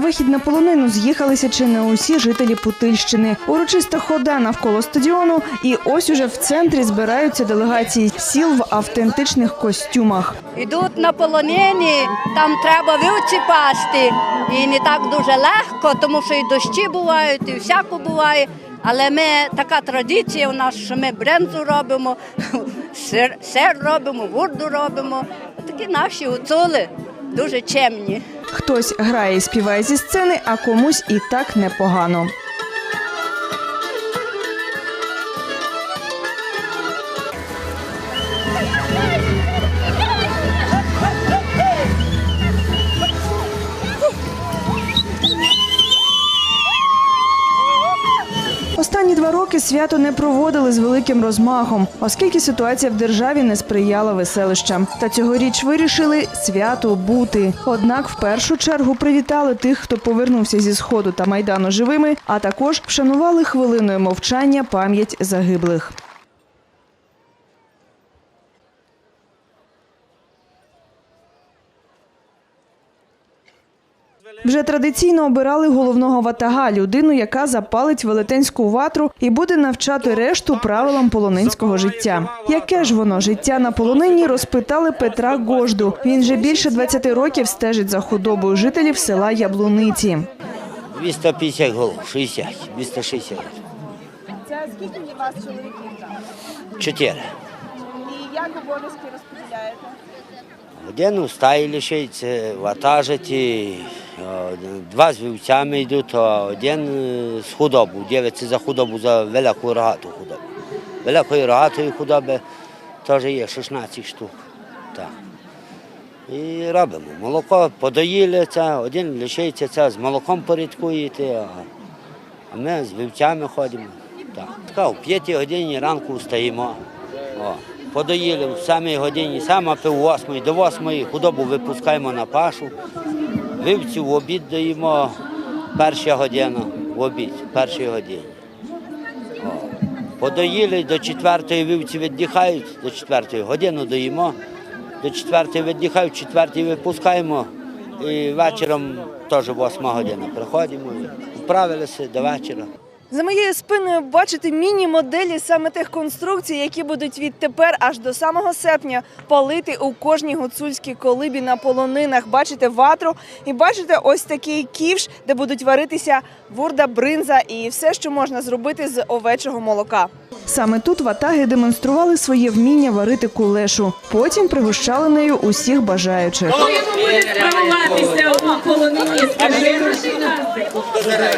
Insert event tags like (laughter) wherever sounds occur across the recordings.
захід на полонину з'їхалися чи не усі жителі Путильщини. Урочиста хода навколо стадіону, і ось уже в центрі збираються делегації сіл в автентичних костюмах. Йдуть на полонині, там треба вівці пасти. І не так дуже легко, тому що і дощі бувають, і всяко буває. Але ми така традиція у нас, що ми брензу робимо, (laughs) сир, сир робимо, вурду робимо. Такі наші гуцули дуже чемні. Хтось грає і співає зі сцени, а комусь і так непогано. Свято не проводили з великим розмахом, оскільки ситуація в державі не сприяла веселищам. Та цьогоріч вирішили свято бути. Однак в першу чергу привітали тих, хто повернувся зі сходу та майдану живими, а також вшанували хвилиною мовчання пам'ять загиблих. Вже традиційно обирали головного ватага, людину, яка запалить велетенську ватру і буде навчати решту правилам полонинського життя. Яке ж воно життя на полонині розпитали Петра Гожду. Він же більше 20 років стежить за худобою жителів села Яблуниці. 250 голов, 60, 260. Це скільки у вас чоловіків? Чотири. І як обов'язки розподіляєте? Один у стаї лишається, ватажить, два з вівцями йдуть, а один е, з худобу, дивиться за худобу, за велику рогату худобу. Великої рогатої худоби теж є 16 штук. Так. І робимо. Молоко подоїли це, один лишається це, з молоком порядкуєте, а, ми з вівцями ходимо. Так. Така, в п'ятій годині ранку встаємо. О, подоїли в самій годині, саме пів восьмої, до восьмої худобу випускаємо на пашу. Вівці в обід даємо перша година, в обід, першій годині. Подоїли до четвертої вівці віддихають, до четвертої годину доїмо, до четвертої віддихають, четвертої випускаємо. І вечором теж восьма година. Приходимо, вправилися до вечора. За моєю спиною бачите міні-моделі саме тих конструкцій, які будуть відтепер аж до самого серпня палити у кожній гуцульській колибі на полонинах. Бачите ватру і бачите ось такий ківш, де будуть варитися вурда, бринза і все, що можна зробити з овечого молока. Саме тут ватаги демонстрували своє вміння варити кулешу. Потім пригощали нею усіх бажаючих.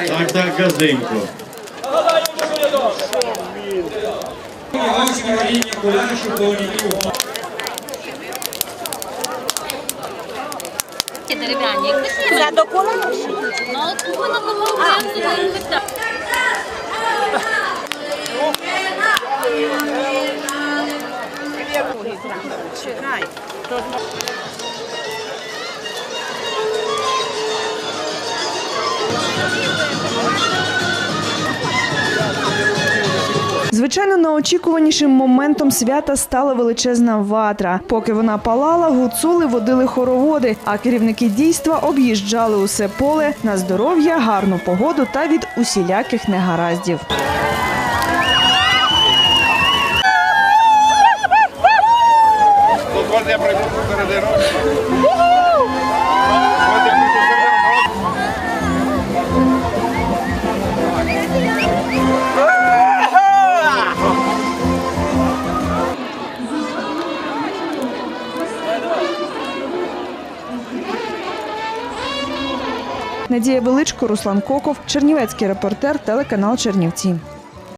Так, так, газенько. Кулешу повністю. Ці дерев'яні. Це до колиші? Ну, от вона купила так. Звичайно, найочікуванішим моментом свята стала величезна ватра. Поки вона палала, гуцули водили хороводи, а керівники дійства об'їжджали усе поле на здоров'я, гарну погоду та від усіляких негараздів. Надія Величко, Руслан Коков, Чернівецький репортер, телеканал Чернівці.